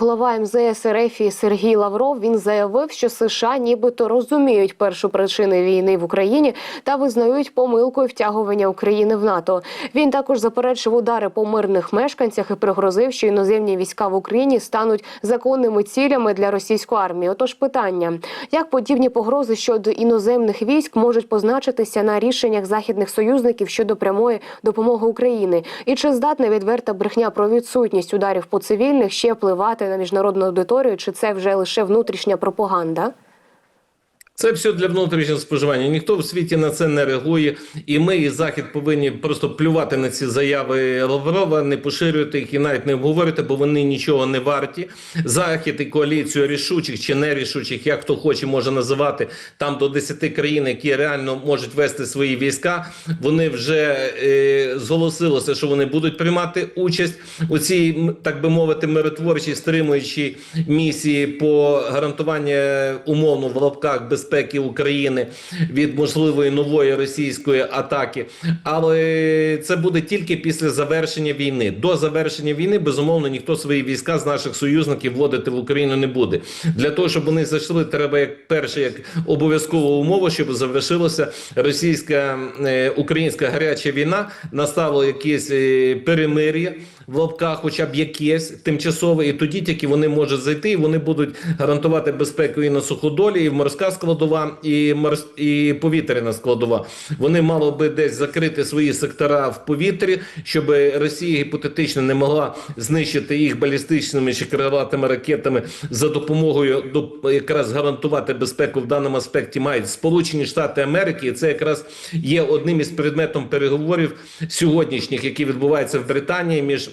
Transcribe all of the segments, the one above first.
Голова МЗС РФ Сергій Лавров він заявив, що США нібито розуміють першу причину війни в Україні та визнають помилкою втягування України в НАТО. Він також заперечив удари по мирних мешканцях і пригрозив, що іноземні війська в Україні стануть законними цілями для російської армії. Отож, питання: як подібні погрози щодо іноземних військ можуть позначитися на рішеннях західних союзників щодо прямої допомоги України? І чи здатна відверта брехня про відсутність ударів по цивільних ще впливати на міжнародну аудиторію? Чи це вже лише внутрішня пропаганда? Це все для внутрішнього споживання. Ніхто в світі на це не реагує, і ми, і захід повинні просто плювати на ці заяви Лаврова, не поширювати їх і навіть не обговорити, бо вони нічого не варті. Захід і коаліцію рішучих чи нерішучих, як хто хоче, може називати там до 10 країн, які реально можуть вести свої війська. Вони вже е, зголосилося, що вони будуть приймати участь у цій, так би мовити, миротворчій стримуючій місії по гарантуванню умовно в лапках безпеки України від можливої нової російської атаки. Але це буде тільки після завершення війни. До завершення війни безумовно ніхто свої війська з наших союзників вводити в Україну не буде. Для того щоб вони зайшли, треба як перше, як обов'язкову умову, щоб завершилася російська е, українська гаряча війна, настало якесь е, перемир'я в лапках, хоча б якесь тимчасове, і тоді тільки вони можуть зайти, і вони будуть гарантувати безпеку і на суходолі, і в морська складова, і морс... і повітряна складова. Вони мали би десь закрити свої сектора в повітрі, щоб Росія гіпотетично не могла знищити їх балістичними чи крилатими ракетами за допомогою до якраз гарантувати безпеку в даному аспекті мають Сполучені Штати Америки. І це якраз є одним із предметом переговорів сьогоднішніх, які відбуваються в Британії між.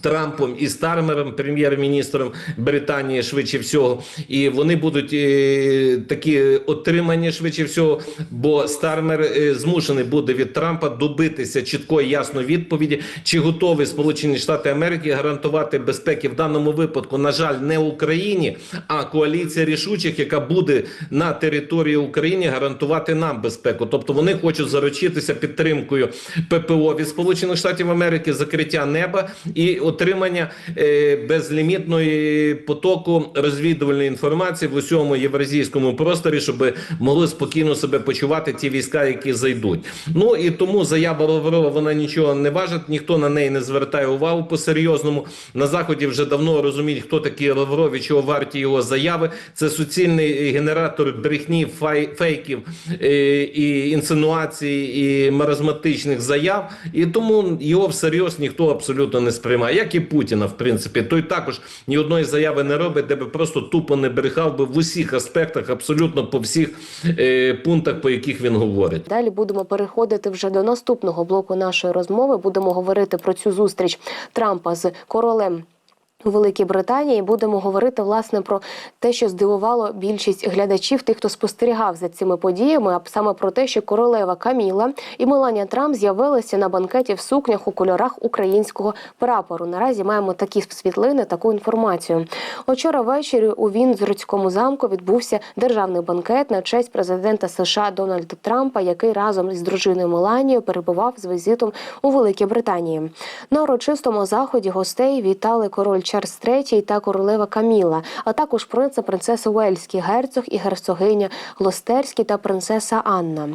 Трампом і Стармером, прем'єр-міністром Британії, швидше всього, і вони будуть е, такі отримані швидше всього, бо Стармер е, змушений буде від Трампа добитися чіткої ясної відповіді, чи готові Сполучені Штати Америки гарантувати безпеки в даному випадку, на жаль, не Україні, а коаліція рішучих, яка буде на території України гарантувати нам безпеку. Тобто вони хочуть заручитися підтримкою ППО від Сполучених Штатів Америки, закриття неба і отримання е, безлімітної потоку розвідувальної інформації в усьому євразійському просторі, щоб могли спокійно себе почувати ті війська, які зайдуть. Ну і тому заява Лаврова вона нічого не важить, ніхто на неї не звертає увагу по серйозному. На заході вже давно розуміють, хто такий Лавров і чого варті його заяви. Це суцільний генератор брехні, фай- фейків е, і інсинуацій, і маразматичних заяв. І тому його всерйоз ніхто абсолютно не сприймає, як і Путіна, в принципі. Той також ні одної заяви не робить, де би просто тупо не брехав би в усіх аспектах, абсолютно по всіх е, пунктах, по яких він говорить. Далі будемо переходити вже до наступного блоку нашої розмови. Будемо говорити про цю зустріч Трампа з королем. У Великій Британії будемо говорити власне про те, що здивувало більшість глядачів, тих, хто спостерігав за цими подіями, а саме про те, що королева Каміла і Меланія Трамп з'явилися на банкеті в сукнях у кольорах українського прапору. Наразі маємо такі світлини, таку інформацію. Учора ввечері у Віндзорському замку відбувся державний банкет на честь президента США Дональда Трампа, який разом із дружиною Меланією перебував з візитом у Великій Британії. На урочистому заході гостей вітали король Чарльз III та королева Каміла, а також принц та принцеса Уельський, герцог і герцогиня Глостерські та принцеса Анна.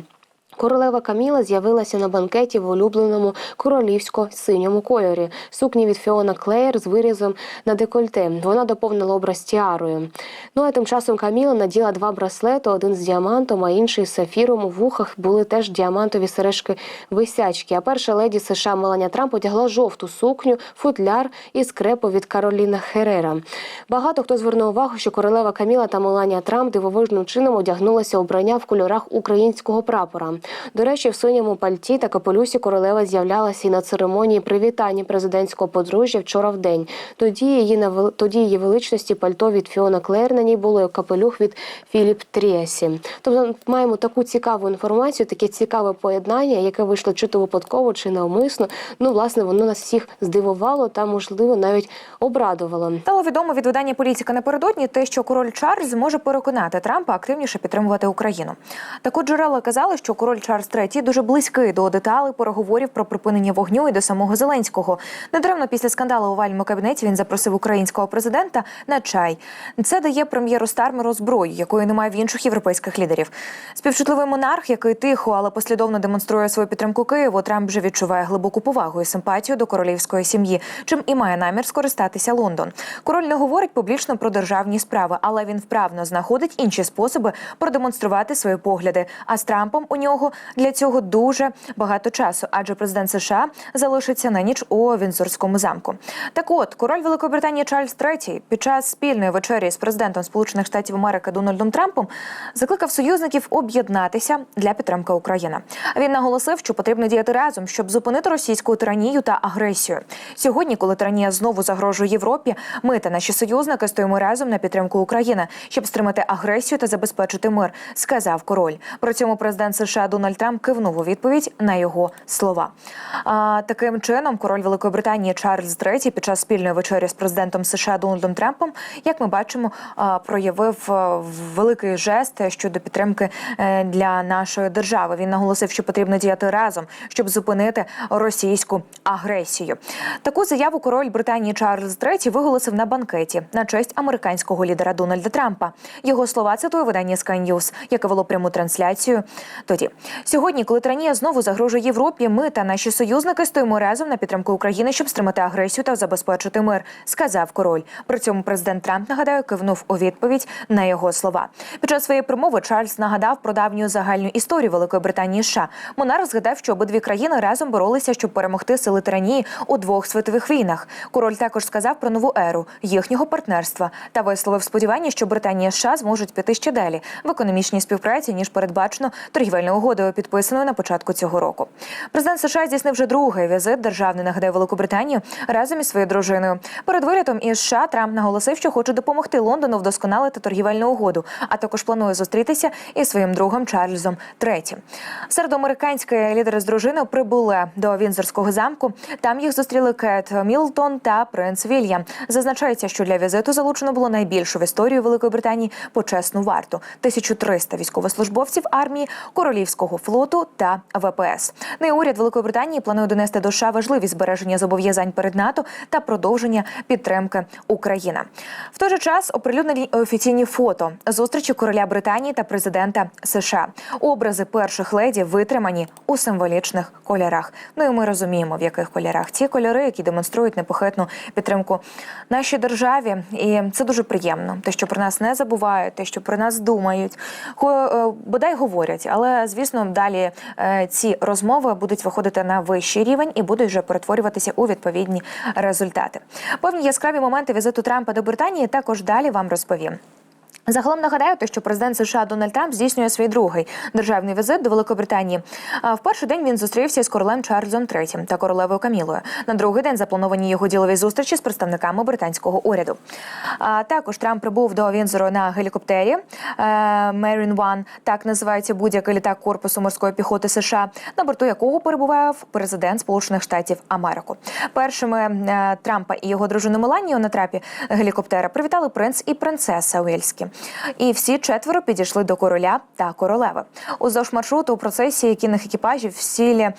Королева Каміла з'явилася на банкеті в улюбленому королівсько-синьому кольорі. Сукні від Фіона Клеєр з вирізом на декольте. Вона доповнила образ тіарою. Ну а тим часом Каміла наділа два браслети: один з діамантом, а інший з сафіром. У вухах були теж діамантові сережки висячки. А перша леді США Меланя Трамп одягла жовту сукню, футляр і скрепу від Кароліна Херера. Багато хто звернув увагу, що королева Каміла та Меланія Трамп дивовижним чином одягнулися обрання в кольорах українського прапора. До речі, в синьому пальті та капелюсі королева з'являлася і на церемонії привітання президентського подружжя вчора в день. Тоді її на тоді її величності пальто від Фіона Клер на ній було і капелюх від Філіп Тріасі. Тобто маємо таку цікаву інформацію, таке цікаве поєднання, яке вийшло чи то випадково, чи навмисно. Ну, власне, воно нас всіх здивувало та, можливо, навіть обрадувало. Стало відомо від видання політика напередодні те, що король Чарльз може переконати Трампа активніше підтримувати Україну. Так от джерела казали, що король король Чарльз III дуже близький до деталей переговорів про припинення вогню і до самого Зеленського. Недаремно після скандалу у овальному кабінеті він запросив українського президента на чай. Це дає прем'єру Стармеру зброю, якої немає в інших європейських лідерів. Співчутливий монарх, який тихо, але послідовно демонструє свою підтримку Києву, Трамп вже відчуває глибоку повагу і симпатію до королівської сім'ї, чим і має намір скористатися Лондон. Король не говорить публічно про державні справи, але він вправно знаходить інші способи продемонструвати свої погляди. А з Трампом у нього для цього дуже багато часу, адже президент США залишиться на ніч у Вінзорському замку. Так от король Великобританії Чарльз III під час спільної вечері з президентом Сполучених Штатів Америки Дональдом Трампом закликав союзників об'єднатися для підтримки України. Він наголосив, що потрібно діяти разом, щоб зупинити російську тиранію та агресію. Сьогодні, коли тиранія знову загрожує Європі, ми та наші союзники стоїмо разом на підтримку України, щоб стримати агресію та забезпечити мир, сказав король. При цьому президент США Дональд Трамп кивнув у відповідь на його слова. А, таким чином, король Великої Британії Чарльз III під час спільної вечері з президентом США Дональдом Трампом, як ми бачимо, проявив великий жест щодо підтримки е, для нашої держави. Він наголосив, що потрібно діяти разом, щоб зупинити російську агресію. Таку заяву король Британії Чарльз III виголосив на банкеті на честь американського лідера Дональда Трампа. Його слова цитує видання Sky News, яке вело пряму трансляцію. Тоді сьогодні, коли тиранія знову загрожує Європі, ми та наші союзники стоїмо разом на підтримку України, щоб стримати агресію та забезпечити мир, сказав король. При цьому президент Трамп нагадаю кивнув у відповідь на його слова. Під час своєї промови Чарльз нагадав про давню загальну історію Великої Британії. і США. Монарх згадав, що обидві країни разом боролися, щоб перемогти сили тиранії у двох світових війнах. Король також сказав про нову еру їхнього партнерства та висловив сподівання, що Британія США зможуть піти ще далі в економічній співпраці ніж передбачено торгівельною угодою, підписаною на початку цього року. Президент США здійснив вже другий візит державний нагадає Великобританію разом із своєю дружиною. Перед вилітом із США Трамп наголосив, що хоче допомогти Лондону вдосконалити торгівельну угоду, а також планує зустрітися із своїм другом Чарльзом III. Серед американської лідери з дружиною прибули до Вінзорського замку. Там їх зустріли Кет Мілтон та принц Вільям. Зазначається, що для візиту залучено було найбільшу в історії Великої Британії почесну варту 1300 військовослужбовців армії, королівського флоту та ВПС. Не уряд Великої Британії планує донести до США важливість збереження зобов'язань перед НАТО та продовження підтримки України. В той же час оприлюднені офіційні фото зустрічі короля Британії та президента США. Образи перших леді витримані у символічних кольорах. Ну і ми розуміємо, в яких кольорах ці кольори, які демонструють непохитну підтримку нашій державі. І це дуже приємно. Те, що про нас не забувають, те, що про нас думають, е, бодай говорять. Але звісно, далі е, ці розмови будуть виходити на вищий рівень і будуть вже перетворюватися у відповідні результати. Повні яскраві моменти візиту Трампа до Британії також далі вам розповім. Загалом нагадаю, те, що президент США Дональд Трамп здійснює свій другий державний візит до Великобританії. В перший день він зустрівся з королем Чарльзом III та королевою Камілою. На другий день заплановані його ділові зустрічі з представниками британського уряду. А також Трамп прибув до Вінзору на гелікоптері Мерін Ван, так називається будь-який літак корпусу морської піхоти США, на борту якого перебував президент Сполучених Штатів Америку. Першими е, Трампа і його дружину Меланію на трапі гелікоптера привітали принц і принцеса Уельські. І всі четверо підійшли до короля та королеви. Уздовж маршруту у процесії кінних екіпажів сілі, е,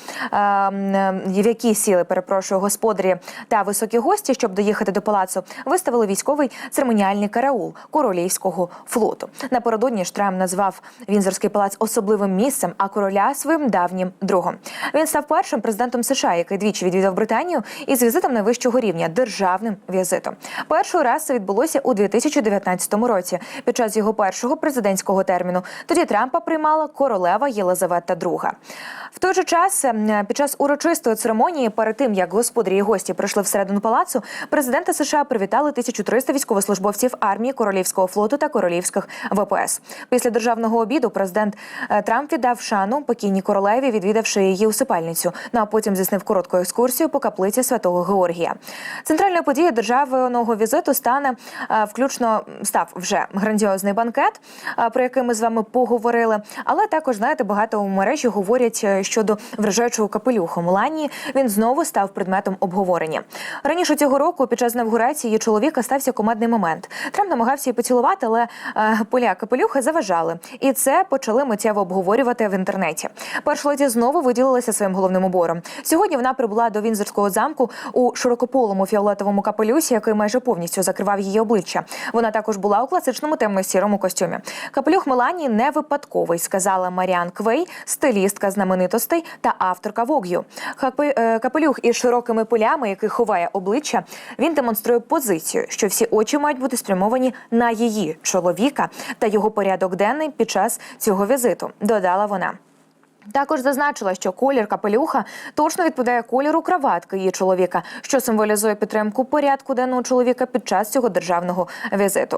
в які сіли, перепрошую, господарі та високі гості, щоб доїхати до палацу, виставили військовий церемоніальний караул королівського флоту. Напередодні ж Трамп назвав Вінзорський палац особливим місцем, а короля своїм давнім другом. Він став першим президентом США, який двічі відвідав Британію із візитом найвищого рівня державним візитом. Перший раз це відбулося у 2019 році під час його першого президентського терміну. Тоді Трампа приймала королева Єлизавета II. В той же час, ем, під час урочистої церемонії, перед тим як господарі і гості прийшли всередину палацу, президента США привітали 1300 військовослужбовців армії, королівського флоту та королівських ВПС. Після державного обіду президент е, Трамп віддав шану покійній королеві, відвідавши її усипальницю. Ну а потім здійснив коротку екскурсію по каплиці святого Георгія. Центральною подією державного візиту стане е, включно став вже грандіозний банкет, про який ми з вами поговорили. Але також знаєте, багато у мережі говорять е, щодо вражаючого капелюху Меланії. Він знову став предметом обговорення. Раніше цього року, під час інавгурації чоловіка стався командний момент. Трамп намагався її поцілувати, але е, поля капелюха заважали, і це почали миттєво обговорювати в інтернеті. Перша леді знову виділилася своїм головним убором. Сьогодні вона прибула до Вінзорського замку у широкополому фіолетовому капелюсі, який майже повністю закривав її обличчя. Вона також була у класичному темно-сірому костюмі. Капелюх Меланії не випадковий, сказала Маріан Квей, стилістка знаменитостей та авторка Вог'ю. Е, Капелюх із широкими полями, який ховає обличчя, він демонструє позицію, що всі очі мають бути спрямовані на її чоловіка та його порядок денний під час цього візиту. Додала вона. Також зазначила, що колір капелюха точно відповідає кольору краватки її чоловіка, що символізує підтримку порядку денного чоловіка під час цього державного візиту.